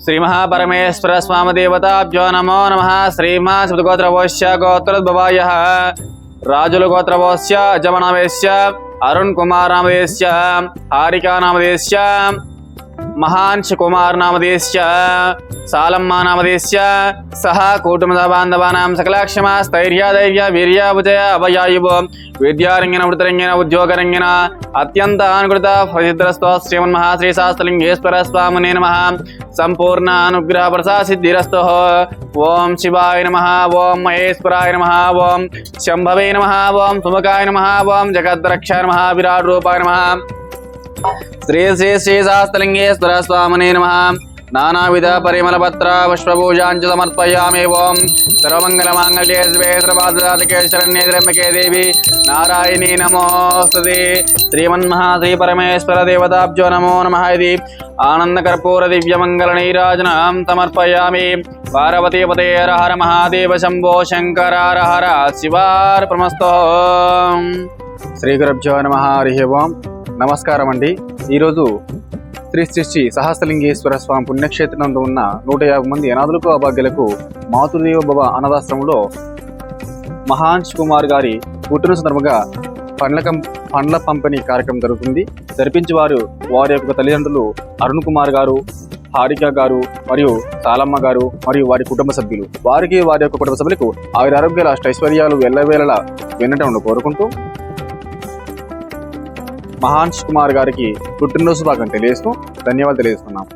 श्रीमहापरमेश्वर स्वामदेवताभ्यो नमो नम। श्रीमा स्मृतगोत्रवोश्च गोत्रद्भवायः राजुलगोत्रवोश्च जमनामेश्च हरिका हारिकानामदेश्च జమనామేశ్య అరుణ్ నామదేశ్య హారికా నామదేశ్య మహాంశ కుమార్ నామదేశ్య సాలమ్మ నామదేశ్య సహ కుటుంబ బాంధవానాం సకలాక్షమ స్థైర్య వీర్యాభుజయ వీర్య అభయాయుభో విద్యారంగిన వృతరంగిన ఉద్యోగరంగిన అత్యంత అనుకృత ప్రసిద్ధరస్తో శ్రీమన్మహాశ్రీ శాస్త్రలింగేశ్వర స్వామినే నమ. సంపూర్ణ అనుగ్రహ ప్రసాద సిద్ధిరస్తో. ఓం శివాయ నమ ఓం మహేశ్వరాయ నమ ఓం శంభవే నమ ఓం సుముఖాయ నమ ఓం జగద్రక్ష నమ విరాట్ రూపాయ నమ. శ్రీ శ్రీ శ్రీ శాస్త్రలింగేశ్వర స్వామినే నమ నానావిధ పరిమళ పత్ర పుష్పభూజాంచ సమర్పయామి ఓం సర్వమంగళ మాంగళ్యే శివే సర్వాధికే శరణ్యే త్రయంబకే దేవి నారాయణీ నమోస్తుతే శ్రీమన్మహాశ్రీ పరమేశ్వర దేవతాభ్యో నమో నమః ఇది ఆనంద కర్పూర దివ్య మంగళ నీరాజనం సమర్పయామి పార్వతీ పతే హర హర మహాదేవ శంభో శంకర హర హర శివార్పణమస్తో శ్రీ గురభ్యో నమ హరి ఓం నమస్కారం అండి ఈరోజు శ్రీ శ్రీ సహస్రలింగేశ్వర స్వామి పుణ్యక్షేత్రంలో ఉన్న నూట యాభై మంది అనాథులకు అభాగ్యులకు మాతృదేవ భవ అనాథాశ్రమంలో మహాంశ్ కుమార్ గారి పుట్టిన సందర్భంగా పండ్ల కం పండ్ల పంపిణీ కార్యక్రమం జరుగుతుంది. జరిపించి వారు వారి యొక్క తల్లిదండ్రులు అరుణ్ కుమార్ గారు హారిక గారు మరియు సాలమ్మ గారు మరియు వారి కుటుంబ సభ్యులు. వారికి వారి యొక్క కుటుంబ సభ్యులకు ఆయుర ఆరోగ్యాల అష్టైశ్వర్యాలు ఎల్లవేళలా వినటం కోరుకుంటూ మహాంశ్ కుమార్ గారికి పుట్టినరోజు భాగం తెలియజేస్తూ ధన్యవాదాలు తెలియజేస్తున్నాం.